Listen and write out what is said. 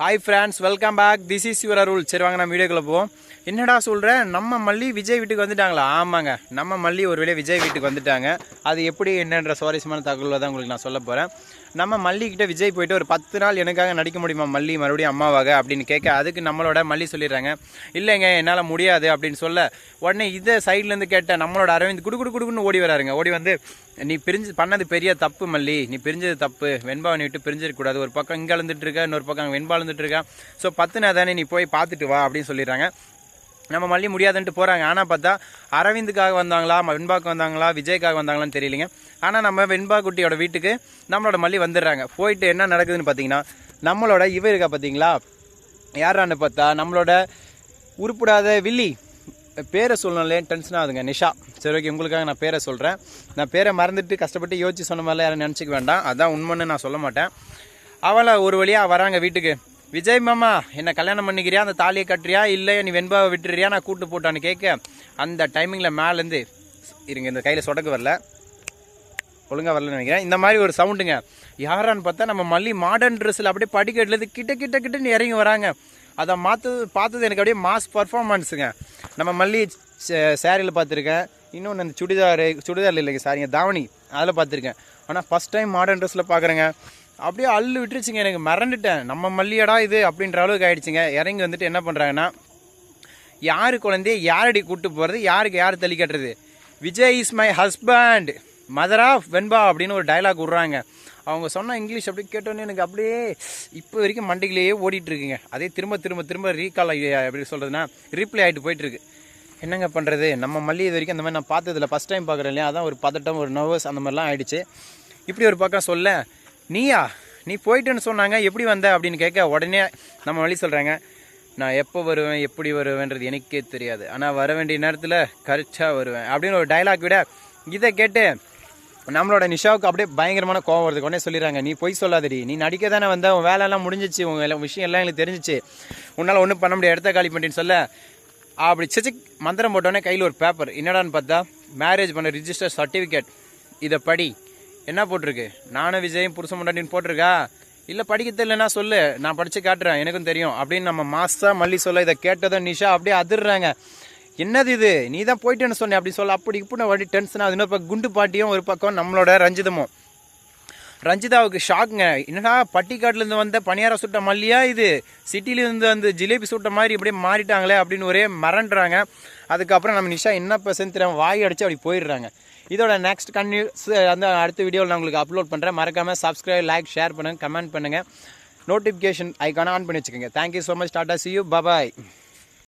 Hi friends welcome back this is your Arul சரி வாங்க நம்ம வீடியோக்குள்ளே போவோம். என்னடா சொல்கிறேன் நம்ம மல்லி விஜய் வீட்டுக்கு வந்துட்டாங்களா? ஆமாங்க. நம்ம மல்லி ஒரு வேளை விஜய் வீட்டுக்கு வந்துட்டாங்க. அது எப்படி என்னன்ற சுவாரஸ்யமான தகவலை தான் உங்களுக்கு நான் சொல்ல போகிறேன் நம்ம மல்லிக்கிட்ட விஜய் போயிட்டு ஒரு பத்து நாள் எனக்காக நடிக்க முடியுமா மல்லி? மறுபடியும் அம்மாவாக அப்படின்னு கேட்க அதுக்கு நம்மளோட மல்லி சொல்லிடுறாங்க. இல்லைங்க என்னால் முடியாது அப்படின்னு சொல்ல உடனே இதை சைட்லேருந்து கேட்ட நம்மளோட அரவிந்த் குடு குடு குடுக்குன்னு ஓடி வராருங்க. ஓடி வந்து நீ பிரிஞ்சு பண்ணது பெரிய தப்பு மல்லி. நீ பிரிஞ்சது தப்பு. வெண்பாவனை விட்டு பிரிஞ்சிருக்கக்கூடாது ஒரு பக்கம் இங்கே இருந்துட்டு இருக்க இன்னொரு பக்கம் வெண்பா இருந்துட்டு இருக்கா. ஸோ பத்துனா தானே நீ போய் பார்த்துட்டு வா அப்படின்னு சொல்லிடுறாங்க. நம்ம மல்லி முடியாதுன்ட்டு போகிறாங்க ஆனால் பார்த்தா அரவிந்துக்காக வந்தாங்களா வெண்பாக்கு வந்தாங்களா விஜய்க்காக வந்தாங்களான்னு தெரியலைங்க. ஆனால் நம்ம வெண்பா குட்டியோட வீட்டுக்கு நம்மளோட மல்லி வந்துடுறாங்க. போயிட்டு என்ன நடக்குதுன்னு பார்த்தீங்கன்னா நம்மளோட இவ இருக்கா பார்த்தீங்களா? யாரான்னு பார்த்தா நம்மளோட உருப்பிடாத வில்லி. பேரை சொல்லணும்லே டென்ஷன் ஆகுதுங்க. நிஷா. சரி ஓகே உங்களுக்காக நான் பேரை சொல்கிறேன் நான் பேரை மறந்துட்டு கஷ்டப்பட்டு யோசிச்சு சொன்ன மாதிரிலாம் யாரும் நினச்சிக்க வேண்டாம். அதான் உண்மைன்னு நான் சொல்ல மாட்டேன். அவளை ஒரு வழியாக வராங்க வீட்டுக்கு. விஜய் மாமா என்ன கல்யாணம் பண்ணிக்கிறியா? அந்த தாலியை கட்டுறியா? இல்லை நீ வெண்பாவை விட்டுறியா? நான் கூட்டு போட்டான்னு கேட்க அந்த டைமிங்கில் மேலேருந்து இருங்க இந்த கையில் சொடக்கு வரல. ஒழுங்காக வரலன்னு நினைக்கிறேன். இந்த மாதிரி ஒரு சவுண்டுங்க யாரான்னு பார்த்தா நம்ம மல்லி மாடர்ன் ட்ரெஸ்ஸில் அப்படியே படிக்கட்டுலேருந்து கிட்ட கிட்ட கிட்டன்னு இறங்கி வராங்க. அதை மாற்றது பார்த்தது எனக்கு அப்படியே மாஸ் பர்ஃபார்மன்ஸுங்க நம்ம மல்லி சேரீயில் பார்த்துருக்கேன். இன்னொன்று அந்த சுடிதார் சுடிதார் இல்லைங்க சாரிங்க தாவணி. அதில் பார்த்துருக்கேன். ஆனால் ஃபஸ்ட் டைம் மாடர்ன் ட்ரெஸ்ஸில் பார்க்குறேங்க. அப்படியே அள்ளு விட்டுருச்சுங்க. எனக்கு மறந்துட்டேன். நம்ம மல்லியடா இது அப்படின்ற அளவுக்கு ஆயிடுச்சுங்க. இறங்கி வந்துட்டு என்ன பண்ணுறாங்கன்னா யார் குழந்தைய யாரடி கூப்பிட்டு போகிறது யாருக்கு யார் தள்ளி கட்டுறது? Vijay is my husband mother of Venba அப்படின்னு ஒரு டைலாக் விட்றாங்க. அவங்க சொன்ன இங்கிலீஷ் அப்படி கேட்டோன்னே எனக்கு அப்படியே இப்போ வரைக்கும் மண்டைக்குள்ளேயே ஓடிட்டு இருக்குங்க. அதே திரும்ப திரும்ப திரும்ப ரீகால் எப்படி சொல்கிறதுனா ரீப்ளே ஆகிட்டு போயிட்டுருக்கு என்னங்க பண்ணுறது நம்ம மல்லி இது வரைக்கும் அந்த மாதிரி நான் பார்த்ததில்ல. ஃபஸ்ட் டைம் பார்க்குறேன் இல்லையா? அதான் ஒரு பதட்டம் ஒரு நர்வஸ் அந்த மாதிரிலாம் ஆயிடுச்சு. இப்படி ஒரு பக்கம் சொல்ல நீயா? நீ போயிட்டுன்னு சொன்னாங்க எப்படி வந்த அப்படின்னு கேட்க உடனே நம்ம வழி சொல்கிறாங்க நான் எப்போ வருவேன் எப்படி வருவேன்றது எனக்கே தெரியாது. ஆனால் வர வேண்டிய நேரத்தில் கரெக்டாக வருவேன். அப்படின்னு ஒரு டைலாக் விட இதை கேட்டு நம்மளோட நிஷாவுக்கு அப்படியே பயங்கரமான கோவம் வருது. உடனே சொல்லிடுறாங்க நீ பொய் சொல்லாதடி. நீ நடிக்க தானே வந்த? உன் வேலையெல்லாம் முடிஞ்சிச்சு. உங்கள் எல்லாம் விஷயம் எல்லாம் எங்களுக்கு தெரிஞ்சிச்சு. உன்னால் ஒன்றும் பண்ண முடியாது. இடத்த காலி பண்ணிட்டுன்னு சொல்ல. அப்படி சிச்சு மந்திரம் போட்டோடனே கையில் ஒரு பேப்பர் என்னடான்னு பார்த்தா மேரேஜ் பண்ண ரிஜிஸ்டர் சர்டிஃபிகேட் இதை படி என்ன போட்டிருக்கு? நானும் விஜயும் புருஷன் முன்னாடின்னு போட்டிருக்கா? இல்லை படிக்க தெரியலனா சொல்லு. நான் படித்து காட்டுறேன். எனக்கும் தெரியும். அப்படின்னு நம்ம மாசா மல்லி சொல்ல இதை கேட்டதை நிஷா அப்படியே அதிர்றாங்க. என்னது இது? நீ தான் போயிட்டேன்னு சொன்னேன் அப்படி சொல்ல அப்படி இப்படி வடி டென்ஷன் அது இன்னொரு பக்கம் குண்டு பாட்டியும் ஒரு பக்கம் நம்மளோட ரஞ்சிதமும். ரஞ்சிதாவுக்கு ஷாக்குங்க என்னடா பட்டிக்காட்டிலேருந்து வந்த பணியாரம் சுட்ட மல்லியா இது? சிட்டிலேருந்து வந்து ஜிலேபி சுட்ட மாதிரி இப்படியே மாறிட்டாங்களே அப்படின்னு ஒரே மறண்டுறாங்க அதுக்கப்புறம் நம்ம நிஷா என்ன பெர்சன்ட் வாய் அடித்து அப்படி போயிடுறாங்க. இதோட நெக்ஸ்ட் கன்யூஸ் அந்த அடுத்த வீடியோவில் நான் உங்களுக்கு அப்லோட் பண்ணுறேன் மறக்காமல் சப்ஸ்கிரைப் லைக் ஷேர் பண்ணுங்கள் கமெண்ட் பண்ணுங்கள் நோட்டிஃபிகேஷன் ஐக்கான ஆன் பண்ணி வச்சுக்கோங்க. Thank you so much tata see you bye bye